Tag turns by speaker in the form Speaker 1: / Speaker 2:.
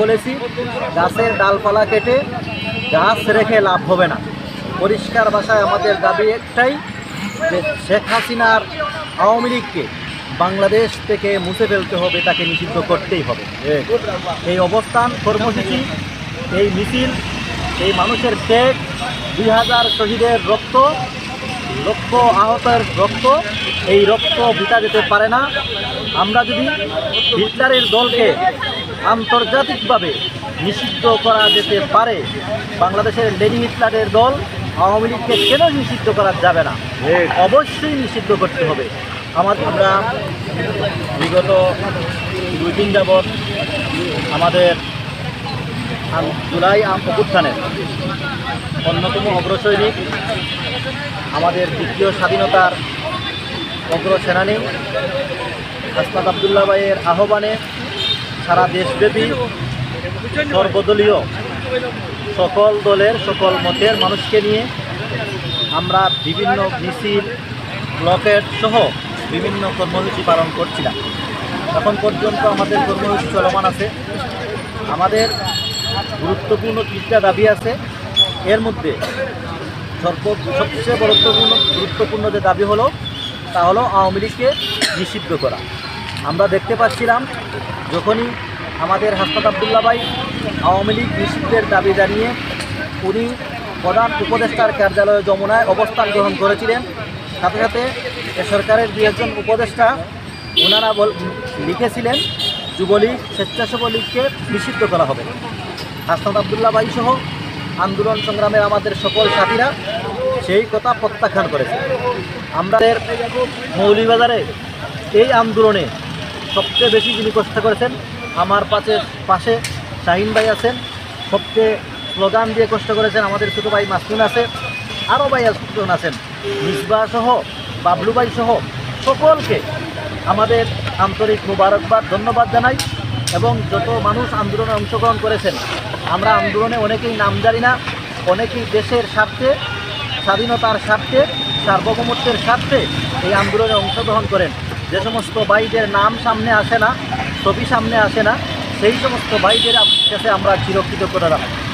Speaker 1: বলেছি, গাছের ডালপালা কেটে গাছ রেখে লাভ হবে না। পরিষ্কার ভাষায় আমাদের দাবি একটাই যে শেখ হাসিনার আওয়ামী লীগকে বাংলাদেশ থেকে মুছে ফেলতে হবে, তাকে নিষিদ্ধ করতেই হবে। এই অবস্থান, কর্মসূচি, এই মিছিল, এই মানুষের ত্যাগ, দুই হাজার শহীদের রক্ত, লক্ষ আহতের রক্ত, এই রক্ত বিতা যেতে পারে না। আমরা যদি হিটলারের দলকে আন্তর্জাতিকভাবে নিষিদ্ধ করা যেতে পারে। বাংলাদেশের লেনি হিটলারের দল আওয়ামী লীগকে কেন নিষিদ্ধ করা যাবে না? অবশ্যই নিষিদ্ধ করতে হবে। আমাদের আমরা বিগত দুই দিন যাবৎ আমাদের জুলাই অভ্যুত্থানের অন্যতম অগ্রসৈনিক, আমাদের দ্বিতীয় স্বাধীনতার অগ্রসেনানী হাসনাত আবদুল্লাহ ভাইয়ের আহ্বানে সারা দেশব্যাপী সর্বদলীয় সকল দলের, সকল মতের মানুষকে নিয়ে আমরা বিভিন্ন মিছিল, ব্লকেট সহ বিভিন্ন কর্মসূচি পালন করছিলাম। এখন পর্যন্ত আমাদের কর্মসূচি চলমান আছে। আমাদের গুরুত্বপূর্ণ তিনটা দাবি আছে। এর মধ্যে সর্ব, সবচেয়ে গুরুত্বপূর্ণ গুরুত্বপূর্ণ যে দাবি হলো, তা হলো আওয়ামী লীগকে নিষিদ্ধ করা। আমরা দেখতে পাচ্ছিলাম, যখনই আমাদের হাসপাত আবদুল্লা ভাই আওয়ামী লীগ নিষিদ্ধের দাবি জানিয়ে উনি প্রধান উপদেষ্টার কার্যালয়ে যমুনায় অবস্থান গ্রহণ করেছিলেন। সাথে সাথে সরকারের দু একজন উপদেষ্টা ওনারা লিখেছিলেন যুবলীগ স্বেচ্ছাসেবক লীগকে নিষিদ্ধ করা হবে। হাসনাত আবদুল্লাহ ভাই সহ আন্দোলন সংগ্রামের আমাদের সকল সাথীরা সেই কথা প্রত্যাখ্যান করেছে। আমাদের মৌলিবাজারে এই আন্দোলনে সবচেয়ে বেশি যিনি কষ্ট করেছেন আমার পাশে পাশে শাহিন ভাই আছেন। সবচেয়ে স্লোগান দিয়ে কষ্ট করেছেন আমাদের ছোটো ভাই মাসুন আছে, আরও ভাই একজন আছেন। মিসবা সহ, বাবলু ভাই সহ সকলকে আমাদের আন্তরিক মুবারকবাদ ধন্যবাদ জানাই এবং যত মানুষ আন্দোলনে অংশগ্রহণ করেছেন, আমরা আন্দোলনে অনেকেই নাম জানি না, অনেকেই দেশের স্বার্থে, স্বাধীনতার স্বার্থে, সার্বভৌমত্বের স্বার্থে এই আন্দোলনে অংশগ্রহণ করেন। যে সমস্ত ভাইদের নাম সামনে আসে না ছবি সামনে আসে না। সেই সমস্ত ভাইদের কাছে আমরা চিরক্ষিত করে রাখি